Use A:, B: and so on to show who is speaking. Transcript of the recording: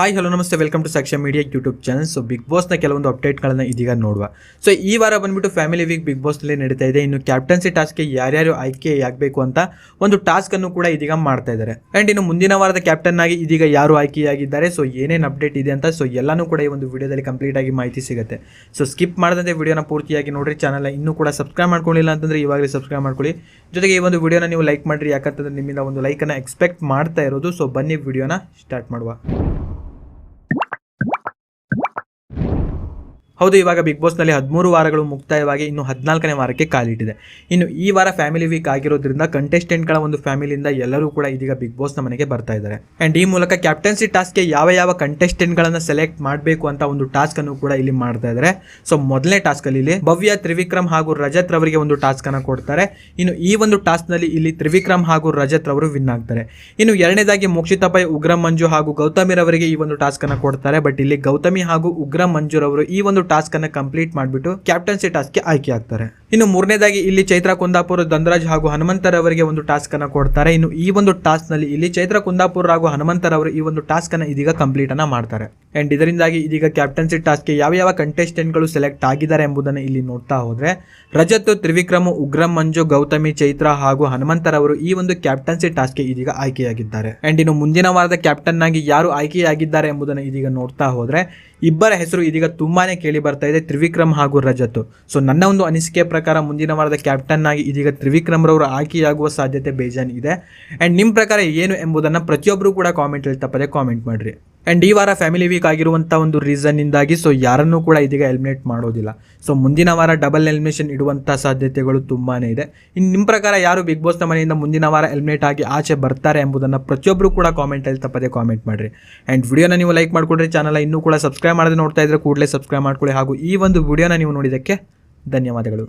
A: Hi hello ನಮಸ್ತೆ. Welcome to Sakshya media YouTube channel so big ಬಾಸ್ನ ಕೆಲವೊಂದು ಅಪ್ಡೇಟ್ಗಳನ್ನು ಇದೀಗ ನೋಡುವ. ಸೊ ಈ ವಾರ ಬಂದ್ಬಿಟ್ಟು ಫ್ಯಾಮಿಲಿ ವೀಕ್ ಬಿಗ್ ಬಾಸ್ನಲ್ಲಿ ನಡೀತಾ ಇದೆ. ಇನ್ನು ಕ್ಯಾಪ್ಟನ್ಸಿ ಟಾಸ್ಕ್ಗೆ ಯಾರ್ಯಾರು ಆಯ್ಕೆ ಆಗಬೇಕು ಅಂತ ಒಂದು ಟಾಸ್ಕ್ ಅನ್ನು ಕೂಡ ಇದೀಗ ಮಾಡ್ತಾ ಇದ್ದಾರೆ. ಆ್ಯಂಡ್ ಇನ್ನು ಮುಂದಿನ ವಾರದ ಕ್ಯಾಪ್ಟನ್ ಆಗಿ ಇದೀಗ ಯಾರು ಆಯ್ಕೆಯಾಗಿದ್ದಾರೆ? ಸೊ ಏನೇನು ಅಪ್ಡೇಟ್ ಇದೆ ಅಂತ ಸೊ ಎಲ್ಲನೂ ಕೂಡ ಈ ಒಂದು ವಿಡಿಯೋದಲ್ಲಿ ಕಂಪ್ಲೀಟ್ ಆಗಿ ಮಾಹಿತಿ ಸಿಗುತ್ತೆ. ಸೊ ಸ್ಕಿಪ್ ಮಾಡದಂತೆ ವಿಡಿಯೋನ ಪೂರ್ತಿಯಾಗಿ ನೋಡ್ರಿ. ಚಾನಲ್ ಇನ್ನೂ ಕೂಡ ಸಬ್ಸ್ಕ್ರೈಬ್ ಮಾಡ್ಕೊಳ್ಳಿಲ್ಲ ಅಂತಂದ್ರೆ ಇವಾಗಲೇ ಸಬ್ಸ್ಕ್ರೈಬ್ ಮಾಡ್ಕೊಳ್ಳಿ. ಜೊತೆಗೆ ಈ ಒಂದು ವಿಡಿಯೋನ ನೀವು ಲೈಕ್ ಮಾಡಿರಿ. ಯಾಕಂತಂದ್ರೆ ನಿಮ್ಮಿಂದ ಒಂದು ಲೈಕನ್ನು ಎಕ್ಸ್ಪೆಕ್ಟ್ ಮಾಡ್ತಾ ಇರೋದು. ಸೊ ಬನ್ನಿ ವಿಡಿಯೋನ ಸ್ಟಾರ್ಟ್ ಮಾಡುವ. ಹೌದು, ಇವಾಗ ಬಿಗ್ ಬಾಸ್ನಲ್ಲಿ ಹದಿಮೂರು ವಾರಗಳು ಮುಕ್ತಾಯವಾಗಿ ಇನ್ನು ಹದಿನಾಲ್ಕನೇ ವಾರಕ್ಕೆ ಕಾಲಿಟ್ಟಿದೆ. ಇನ್ನು ಈ ವಾರ ಫ್ಯಾಮಿಲಿ ವೀಕ್ ಆಗಿರೋದ್ರಿಂದ ಕಂಟೆಸ್ಟೆಂಟ್ಗಳ ಒಂದು ಫ್ಯಾಮಿಲಿಯಿಂದ ಎಲ್ಲರೂ ಕೂಡ ಇದೀಗ ಬಿಗ್ ಬಾಸ್ನ ಮನೆಗೆ ಬರ್ತಾ ಇದ್ದಾರೆ. ಆ್ಯಂಡ್ ಈ ಮೂಲಕ ಕ್ಯಾಪ್ಟನ್ಸಿ ಟಾಸ್ಕ್ಗೆ ಯಾವ ಯಾವ ಕಂಟೆಸ್ಟೆಂಟ್ಗಳನ್ನು ಸೆಲೆಕ್ಟ್ ಮಾಡಬೇಕು ಅಂತ ಒಂದು ಟಾಸ್ಕ್ ಅನ್ನು ಕೂಡ ಇಲ್ಲಿ ಮಾಡ್ತಾ ಇದ್ದಾರೆ. ಸೊ ಮೊದಲನೇ ಟಾಸ್ಕಲ್ಲಿ ಇಲ್ಲಿ ಭವ್ಯ, ತ್ರಿವಿಕ್ರಮ್ ಹಾಗೂ ರಜತ್ ರವರಿಗೆ ಒಂದು ಟಾಸ್ಕ್ ಅನ್ನು ಕೊಡ್ತಾರೆ. ಇನ್ನು ಈ ಒಂದು ಟಾಸ್ಕ್ನಲ್ಲಿ ಇಲ್ಲಿ ತ್ರಿವಿಕ್ರಮ್ ಹಾಗೂ ರಜತ್ ರವರು ವಿನ್ ಆಗ್ತಾರೆ. ಇನ್ನು ಎರಡನೇದಾಗಿ ಮೋಕ್ಷಿತಾ ಪೈ ಉಗ್ರಂ ಮಂಜು ಹಾಗೂ ಗೌತಮಿ ರವರಿಗೆ ಈ ಒಂದು ಟಾಸ್ಕ್ ಅನ್ನು ಕೊಡ್ತಾರೆ. ಬಟ್ ಇಲ್ಲಿ ಗೌತಮಿ ಹಾಗೂ ಉಗ್ರಂ ಮಂಜು ರವರು ಈ ಒಂದು ಟಾಸ್ಕ್ ಅನ್ನ ಕಂಪ್ಲೀಟ್ ಮಾಡಿಬಿಟ್ಟು ಕ್ಯಾಪ್ಟನ್ಸಿ ಟಾಸ್ಕ್ಗೆ ಆಯ್ಕೆ ಆಗ್ತಾರೆ. ಇನ್ನು ಮೂರನೇದಾಗಿ ಇಲ್ಲಿ ಚೈತ್ರ ಕುಂದಾಪುರ ಧನರಾಜ್ ಹಾಗೂ ಹನುಮಂತರವರಿಗೆ ಒಂದು ಟಾಸ್ಕ್ ಅನ್ನ ಕೊಡ್ತಾರೆ. ಇನ್ನು ಈ ಒಂದು ಟಾಸ್ಕ್ನಲ್ಲಿ ಇಲ್ಲಿ ಚೈತ್ರ ಕುಂದಾಪುರ ಹಾಗೂ ಹನುಮಂತರವರು ಈ ಒಂದು ಟಾಸ್ಕ್ ಅನ್ನ ಇದೀಗ ಕಂಪ್ಲೀಟ್ ಅನ್ನ ಮಾಡ್ತಾರೆ. ಅಂಡ್ ಇದರಿಂದಾಗಿ ಇದೀಗ ಕ್ಯಾಪ್ಟನ್ಸಿ ಟಾಸ್ಕ್ಗೆ ಯಾವ ಯಾವ ಕಂಟೆಸ್ಟೆಂಟ್ಗಳು ಸೆಲೆಕ್ಟ್ ಆಗಿದ್ದಾರೆ ಎಂಬುದನ್ನು ಇಲ್ಲಿ ನೋಡ್ತಾ ಹೋದ್ರೆ, ರಜತ್, ತ್ರಿವಿಕ್ರಮ್, ಉಗ್ರಂ, ಮಂಜು, ಗೌತಮಿ, ಚೈತ್ರ ಹಾಗೂ ಹನುಮಂತರವರು ಈ ಒಂದು ಕ್ಯಾಪ್ಟನ್ಸಿ ಟಾಸ್ಕ್ಗೆ ಇದೀಗ ಆಯ್ಕೆಯಾಗಿದ್ದಾರೆ. ಅಂಡ್ ಇನ್ನು ಮುಂದಿನ ವಾರದ ಕ್ಯಾಪ್ಟನ್ ಆಗಿ ಯಾರು ಆಯ್ಕೆಯಾಗಿದ್ದಾರೆ ಎಂಬುದನ್ನು ಇದೀಗ ನೋಡ್ತಾ ಹೋದ್ರೆ, ಇಬ್ಬರ ಹೆಸರು ಇದೀಗ ತುಂಬಾನೇ ಕೇಳಿ ಬರ್ತಾ ಇದೆ ತ್ರಿವಿಕ್ರಮ್ ಹಾಗೂ ರಜತ್. ಸೊ ನನ್ನ ಒಂದು ಅನಿಸಿಕೆ ಪ್ರಕಾರ ಮುಂದಿನ ವಾರದ ಕ್ಯಾಪ್ಟನ್ ಆಗಿ ಇದೀಗ ತ್ರಿವಿಕ್ರಮ್ ರವರು ಆಯ್ಕೆಯಾಗುವ ಸಾಧ್ಯತೆ ಬೇಜಾನ್ ಇದೆ. ಅಂಡ್ ನಿಮ್ಮ ಪ್ರಕಾರ ಏನು ಎಂಬುದನ್ನು ಪ್ರತಿಯೊಬ್ಬರು ಕೂಡ ಕಾಮೆಂಟ್ ಹೇಳ್ತಾ ಪದೇ ಕಾಮೆಂಟ್ ಮಾಡ್ರಿ. ಅಂಡ್ ಈ ವಾರ ಫ್ಯಾಮಿಲಿ ವೀಕ್ ಆಗಿರುವಂಥ ಒಂದು ರೀಸನ್ನಿಂದಾಗಿ ಸೊ ಯಾರನ್ನೂ ಕೂಡ ಇದೀಗ ಎಲಿಮಿನೇಟ್ ಮಾಡೋದಿಲ್ಲ. ಸೊ ಮುಂದಿನ ವಾರ ಡಬಲ್ ಎಲಿಮಿನೇಷನ್ ಇಡುವಂಥ ಸಾಧ್ಯತೆಗಳು ತುಂಬಾ ಇದೆ. ಇನ್ನು ನಿಮ್ಮ ಪ್ರಕಾರ ಯಾರು ಬಿಗ್ ಬಾಸ್ನ ಮನೆಯಿಂದ ಮುಂದಿನ ವಾರ ಎಲಿಮಿನೇಟ್ ಆಗಿ ಆಚೆ ಬರ್ತಾರೆ ಎಂಬುದನ್ನು ಪ್ರತಿಯೊಬ್ಬರು ಕೂಡ ಕಾಮೆಂಟಲ್ಲಿ ತಪ್ಪದೆ ಕಾಮೆಂಟ್ ಮಾಡಿರಿ. ಆ್ಯಂಡ್ ವಿಡಿಯೋನ ನೀವು ಲೈಕ್ ಮಾಡಿಕೊಡ್ರಿ ಚಾನಲ್ ಇನ್ನೂ ಕೂಡ ಸಬ್ಸ್ಕ್ರೈಬ್ ಮಾಡದೆ ನೋಡ್ತಾ ಇದ್ರೆ ಕೂಡಲೇ ಸಬ್ಸ್ಕ್ರೈಬ್ ಮಾಡ್ಕೊಳ್ಳಿ. ಹಾಗೂ ಈ ಒಂದು ವಿಡಿಯೋನ ನೀವು ನೋಡಿದ್ದಕ್ಕೆ ಧನ್ಯವಾದಗಳು.